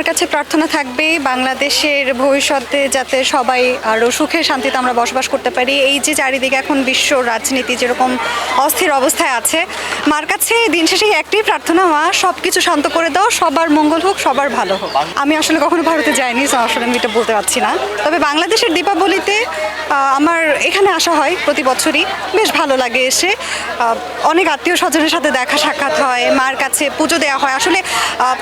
মার কাছে প্রার্থনা থাকবে, বাংলাদেশের ভবিষ্যতে যাতে সবাই আরও সুখে শান্তিতে আমরা বসবাস করতে পারি। এই যে চারিদিকে এখন বিশ্ব রাজনীতি যেরকম অস্থির অবস্থায় আছে, মার কাছে দিন শেষে একটাই প্রার্থনা, মা সব কিছু শান্ত করে দাও, সবার মঙ্গল হোক, সবার ভালো হোক। আমি আসলে কখনো ভারতে যাইনি আসলে আমি এটা বলতে পারছি না। তবে বাংলাদেশের দীপাবলিতে আমার এখানে আসা হয় প্রতি বছরই। বেশ ভালো লাগে এসে। অনেক আত্মীয় স্বজনের সাথে দেখা সাক্ষাৎ হয়, মার কাছে পুজো দেওয়া হয়। আসলে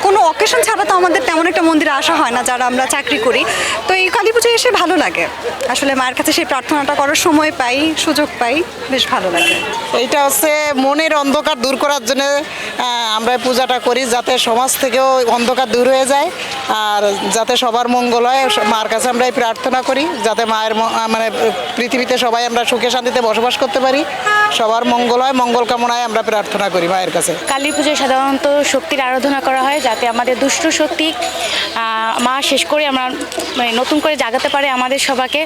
কোনো অকেশন ছাড়া তো আমাদের তেমন একটা মন্দিরে আসা হয় না যারা আমরা চাকরি করি। তো এই কালী পুজোয় এসে ভালো লাগে। আসলে মায়ের কাছে সেই প্রার্থনাটা করার সময় পাই সুযোগ পাই বেশ ভালো লাগে। এইটা হচ্ছে মনের অন্ধকার দূর করার জন্য আমরা পূজাটা করি যাতে সমাজ থেকেও অন্ধকার দূর হয়ে যায়। আর যাতে সবার মঙ্গল হয় মার কাছে আমরা এই প্রার্থনা করি যাতে মায়ের মানে পৃথিবীতে সবাই আমরা সুখে শান্তিতে বসবাস করতে পারি। সবার মঙ্গল হয় মঙ্গল কামনায় আমরা প্রার্থনা করি মায়ের কাছে। কালী পুজোয় সাধারণত শক্তির আরাধনা করা হয় যাতে আমাদের দুষ্ট শক্তি মা শেষ করে আমরা মানে নতুন করে জাগাতে পারে আমাদের সবাকে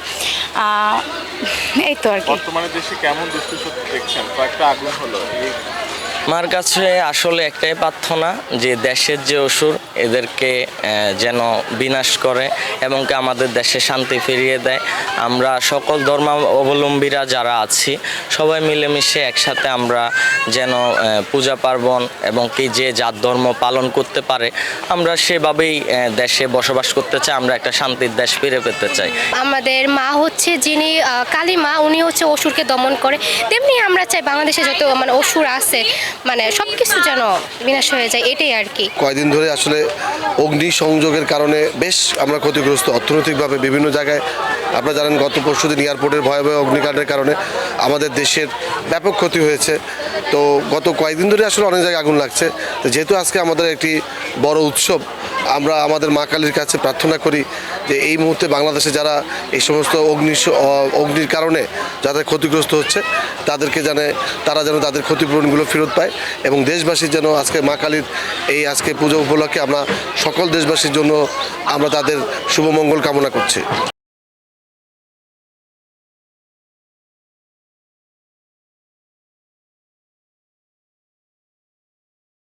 এই তো আর কি। বর্তমানে দেশে কেমন দৃষ্টি সত্যি দেখছেন? কয়েকটা আগুন হলো মার কাছে আসলে একটাই প্রার্থনা যে দেশের যে অসুর এদেরকে যেন বিনাশ করে এবং আমাদের দেশে শান্তি ফিরিয়ে দেয়। আমরা সকল ধর্মাবলম্বীরা যারা আছি, সবাই মিলেমিশে একসাথে আমরা যেন পূজা পার্বণ এবং কি যে যার ধর্ম পালন করতে পারে, আমরা সেভাবেই দেশে বসবাস করতে চাই, আমরা একটা শান্তির দেশ ফিরে পেতে চাই। আমাদের মা হচ্ছে যিনি কালী মা, উনি হচ্ছে অসুরকে দমন করে। তেমনি আমরা চাই বাংলাদেশে যত মানে অসুর আছে মানে সবকিছু যেন বিনাশ হয়ে যায়, এটাই আর কি। কয়দিন ধরে আসলে অগ্নি সংযোগের কারণে বেশ আমরা ক্ষতিগ্রস্ত অর্থনৈতিকভাবে বিভিন্ন জায়গায় আপনারা জানেন গত পরশুদিন এয়ারপোর্টের ভয়াবহ অগ্নিকাণ্ডের কারণে আমাদের দেশের ব্যাপক ক্ষতি হয়েছে। তো গত কয়েকদিন ধরে আসলে অনেক জায়গায় আগুন লাগছে। তো যেহেতু আজকে আমাদের একটি বড় উৎসব, আমরা আমাদের মা কালীর কাছে প্রার্থনা করি যে এই মুহূর্তে বাংলাদেশে যারা এই সমস্ত অগ্নি অগ্নির কারণে যাদের ক্ষতিগ্রস্ত হচ্ছে, তাদেরকে জানে, তারা যেন তাদের ক্ষতিপূরণগুলো ফেরত পায় এবং দেশবাসীর যেন আজকে মা কালীর এই আজকে পুজো উপলক্ষে আমরা সকল দেশবাসীর জন্য আমরা তাদের শুভমঙ্গল কামনা করছি।